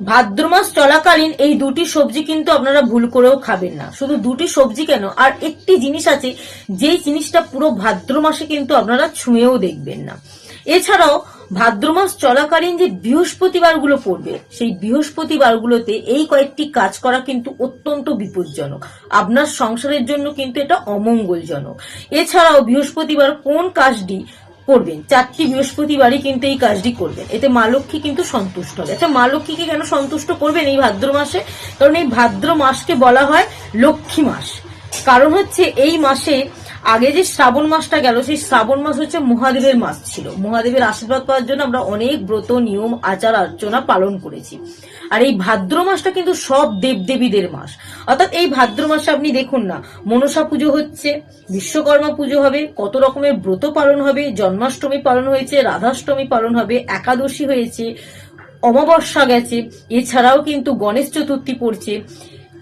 ভাদ্র মাস চলাকালীন এই দুটি সবজি কিন্তু আপনারা ভুল করেও খাবেন না। শুধু দুটি সবজি কেন, আর একটি জিনিস আছে, যেই জিনিসটা পুরো ভাদ্র মাসে কিন্তু আপনারা ছুঁয়েও দেখবেন না। এছাড়াও, ভাদ্র মাস চলাকালীন যে বৃহস্পতিবারগুলো পড়বে, সেই বৃহস্পতিবারগুলোতে এই কয়েকটি কাজ করা কিন্তু অত্যন্ত বিপজ্জনক। আপনার সংসারের জন্য কিন্তু এটা অমঙ্গলজনক। এছাড়াও, বৃহস্পতিবার কোন কাজটি করবেন। চারটি বৃহস্পতিবারই কিন্তু এই কাজটি করবেন। এতে মা লক্ষ্মী কিন্তু সন্তুষ্ট হবে। আচ্ছা মা লক্ষ্মীকে কেন সন্তুষ্ট করবেন এই ভাদ্র মাসে? কারণ এই ভাদ্র মাসকে বলা হয় লক্ষ্মী মাস। কারণ হচ্ছে এই মাসে আগে যে শ্রাবণ মাসটা গেল, সেই শ্রাবণ মাস হচ্ছে মহাদেবের মাস ছিল। মহাদেবের আশীর্বাদ পাওয়ার জন্য আমরা অনেক ব্রত, নিয়ম, আচার, আর্চনা পালন করেছি। আর এই ভাদ্র মাসটা কিন্তু সব দেবদেবীদের মাস। অর্থাৎ এই ভাদ্র মাসে আপনি দেখুন না, মনসা পুজো হচ্ছে, বিশ্বকর্মা পুজো হবে, কত রকমের ব্রত পালন হবে, জন্মাষ্টমী পালন হয়েছে, রাধাষ্টমী পালন হবে, একাদশী হয়েছে, অমাবস্যা গেছে, এছাড়াও কিন্তু গণেশ চতুর্থী পড়ছে।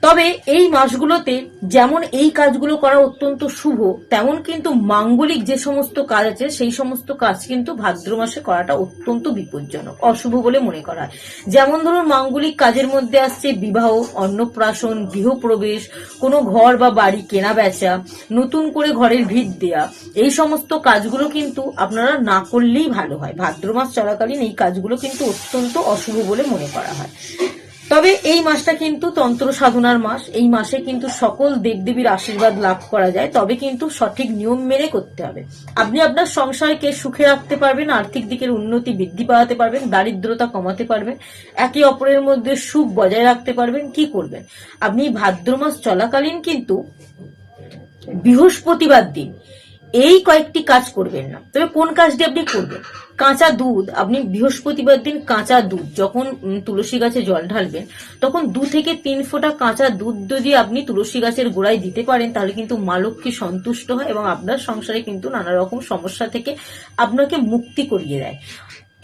তবে এই মাসগুলোতে যেমন এই কাজগুলো করা অত্যন্ত শুভ, তেমন কিন্তু মাঙ্গলিক যে সমস্ত কাজ আছে, সেই সমস্ত কাজ কিন্তু ভাদ্র মাসে করাটা অত্যন্ত বিপজ্জনক, অশুভ বলে মনে করা হয়। যেমন ধরুন, মাঙ্গলিক কাজের মধ্যে আসছে বিবাহ, অন্নপ্রাশন, গৃহপ্রবেশ, কোনো ঘর বা বাড়ি কেনা বেচা নতুন করে ঘরের ভিত দেয়া। এই সমস্ত কাজগুলো কিন্তু আপনারা না করলেই ভালো হয়। ভাদ্র মাস চলাকালীন এই কাজগুলো কিন্তু অত্যন্ত অশুভ বলে মনে করা হয়। তবে এই মাসটা কিন্তু তন্ত্র সাধনার মাস। এই মাসে কিন্তু সকল দেবদেবীর আশীর্বাদ লাভ করা যায়। তবে কিন্তু সঠিক নিয়ম মেনে করতে হবে। আপনি আপনার সংসারকে সুখে রাখতে পারবেন, আর্থিক দিকের উন্নতি বৃদ্ধি পাওয়াতে পারবেন, দারিদ্রতা কমাতে পারবেন, একে অপরের মধ্যে সুখ বজায় রাখতে পারবেন, কি করবেন? আপনি ভাদ্র মাস চলাকালীন কিন্তু বৃহস্পতিবার দিন এই কয়েকটি কাজ করবেন না। তবে কোন কাজটি আপনি করবেন? কাঁচা দুধ, আপনি বৃহস্পতিবার দিন কাঁচা দুধ, যখন তুলসী গাছে জল ঢালবেন, তখন দু থেকে তিন ফোঁটা কাঁচা দুধ যদি আপনি তুলসী গাছের গোড়ায় দিতে পারেন, তাহলে কিন্তু মা লক্ষ্মী সন্তুষ্ট হয় এবং আপনার সংসারে কিন্তু নানা রকম সমস্যা থেকে আপনাকে মুক্তি করিয়ে দেয়।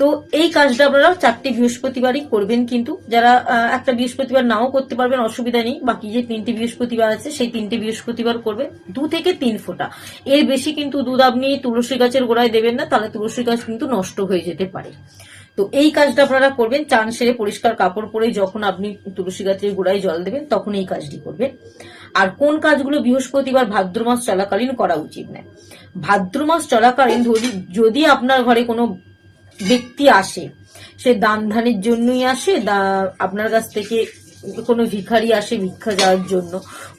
তো এই কাজটা আপনারা চারটি বৃহস্পতিবারই করবেন কিন্তু যারা একটা বৃহস্পতিবার নাও করতে পারবেন, অসুবিধা নেই। বাকি যে তিনটি বৃহস্পতিবার আছে, সেই তিনটি বৃহস্পতিবার করবেন। দু থেকে তিন ফোঁটা। এর বেশি কিন্তু দুধ আপনি তুলসী গাছের গোড়ায় দেবেন না, তাহলে তুলসী গাছ কিন্তু নষ্ট হয়ে যেতে পারে। তো এই কাজটা আপনারা করবেন, চান সেরে পরিষ্কার কাপড় পরে যখন আপনি তুলসী গাছের গোড়ায় জল দেবেন, তখন এই কাজটি করবেন। আর কোন কাজগুলো বৃহস্পতিবার ভাদ্র মাস চলাকালীন করা উচিত নয়। ভাদ্র মাস চলাকালীন যদি আপনার ঘরে কোনো ব্যক্তি আসে, সে দান ধানের জন্যই আসে আপনার কাছ থেকে কোনো ভিখারি আসে ভিক্ষা যাওয়ার জন্য,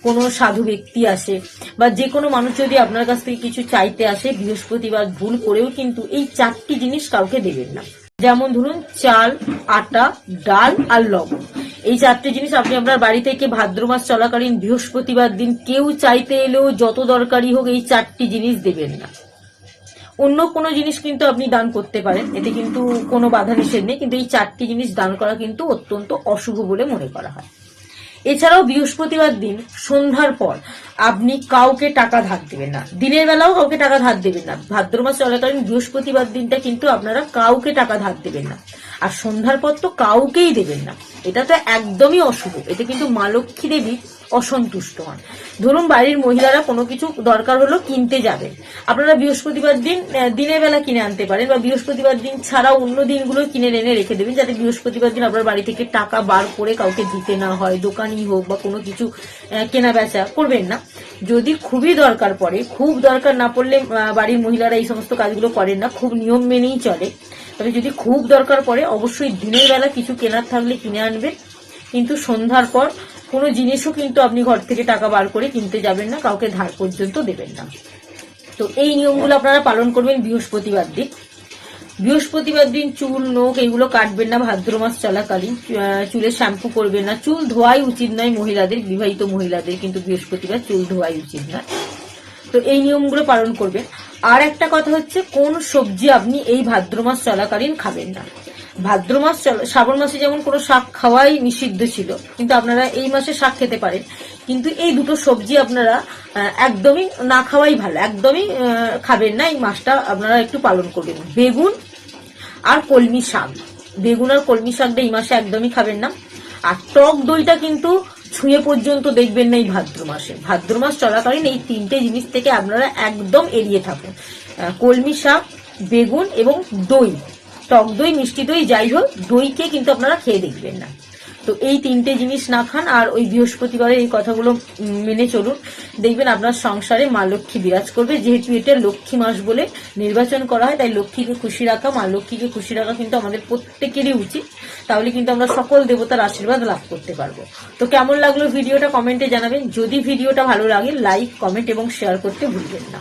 কোনো সাধু ব্যক্তি আসে, বা যে কোনো মানুষ যদি আপনার কাছ থেকে কিছু চাইতে আসে, বৃহস্পতিবার ভুল করেও কিন্তু এই চারটি জিনিস কাউকে দেবেন না। যেমন ধরুন, চাল, আটা, ডাল আর লবণ। এই চারটি জিনিস আপনি আপনার বাড়ি থেকে ভাদ্র মাস চলাকালীন বৃহস্পতিবার দিন কেউ চাইতে এলেও যত দরকারি হোক এই চারটি জিনিস দেবেন না। অন্য কোনো জিনিস কিন্তু আপনি দান করতে পারেন, এতে কিন্তু কোনো বাধা নিষেধ নেই, কিন্তু এই চারটি জিনিস দান করা কিন্তু অত্যন্ত অশুভ বলে মনে করা হয়। এছাড়াও বৃহস্পতিবার দিন, সন্ধ্যার পর, আপনি কাউকে টাকা ধার দেবেন না। দিনের বেলাও কাউকে টাকা ধার দেবেন না। ভাদ্র মাস চলাকালীন বৃহস্পতিবার দিনটা কিন্তু আপনারা কাউকে টাকা ধার দেবেন না। আর সন্ধ্যার পর তো কাউকেই দেবেন না। এটা তো একদমই অশুভ। এতে কিন্তু মা লক্ষ্মী দেবী অসন্তুষ্ট হন। ধরুন বাড়ির মহিলারা কোনো কিছু দরকার হলো কিনতে যাবেন। আপনারা বৃহস্পতিবার দিন দিনের বেলা কিনে আনতে পারেন বা বৃহস্পতিবার দিন ছাড়া অন্য দিনগুলো কিনে এনে রেখে দেবেন যাতে বৃহস্পতিবার দিন আপনার বাড়ি থেকে টাকা বার করে কাউকে দিতে না হয়, দোকানই হোক বা কোনো কিছু কেনা বেচা করবেন না। যদি খুবই দরকার পড়ে, খুব দরকার না পড়লে বাড়ির মহিলারা এই সমস্ত কাজগুলো করেন না, খুব নিয়ম মেনেই চলে। তবে যদি খুব দরকার পড়ে, অবশ্যই দিনের বেলা কিছু কেনার থাকলে কিনে আনবেন। কিন্তু সন্ধ্যার পর কোনো জিনিসও কিন্তু আপনি ঘর থেকে টাকা বার করে কিনতে যাবেন না, কাউকে ধার পর্যন্ত দেবেন না। তো এই নিয়মগুলো আপনারা পালন করবেন বৃহস্পতিবার দিন। বৃহস্পতিবার দিন চুল, নোখ এগুলো কাটবেন না, ভাদ্র মাস চলাকালীন। চুলে শ্যাম্পু করবেন না। চুল ধোয়াই উচিত নয় মহিলাদের, বিবাহিত মহিলাদের, কিন্তু বৃহস্পতিবার চুল ধোয়াই উচিত না তো এই নিয়মগুলো পালন করবেন। আর একটা কথা হচ্ছে, কোন সবজি আপনি এই ভাদ্র মাস চলাকালীন খাবেন না। ভাদ্র মাস শ্রাবণ মাসে যেমন কোনো শাক খাওয়াই নিষিদ্ধ ছিল, কিন্তু আপনারা এই মাসে শাক খেতে পারেন। কিন্তু এই দুটো সবজি আপনারা একদমই না খাওয়াই ভালো, একদমই খাবেন না, এই মাসটা আপনারা একটু পালন করবেন। বেগুন আর কলমি শাক। বেগুন আর কলমি শাকটা এই মাসে একদমই খাবেন না। আর টক দইটা কিন্তু ছুঁয়ে পর্যন্ত দেখবেন না এই ভাদ্র মাসে। ভাদ্র মাস চলাকালীন এই তিনটে জিনিস থেকে আপনারা একদম এড়িয়ে থাকুন। কলমি শাক, বেগুন এবং দই, টক দই, মিষ্টি দই, যাই হোক, দইকে কিন্তু আপনারা খেয়ে দেখবেন না। তো এই তিনটে জিনিস না খান, আর ওই বৃহস্পতিবারে এই কথাগুলো মেনে চলুন। দেখবেন আপনার সংসারে মা লক্ষ্মী বিরাজ করবে, যেহেতু এটা লক্ষ্মী মাস বলে নির্বাচন করা হয়, তাই লক্ষ্মীকে খুশি রাখা, মা লক্ষ্মীকে খুশি রাখা কিন্তু আমাদের প্রত্যেকেরই উচিত। তাহলে কিন্তু আমরা সকল দেবতার আশীর্বাদ লাভ করতে পারব। তো কেমন লাগল ভিডিওটা কমেন্টে জানাবেন। যদি ভিডিওটা ভালো লাগে, লাইক, কমেন্ট এবং শেয়ার করতে ভুলবেন না।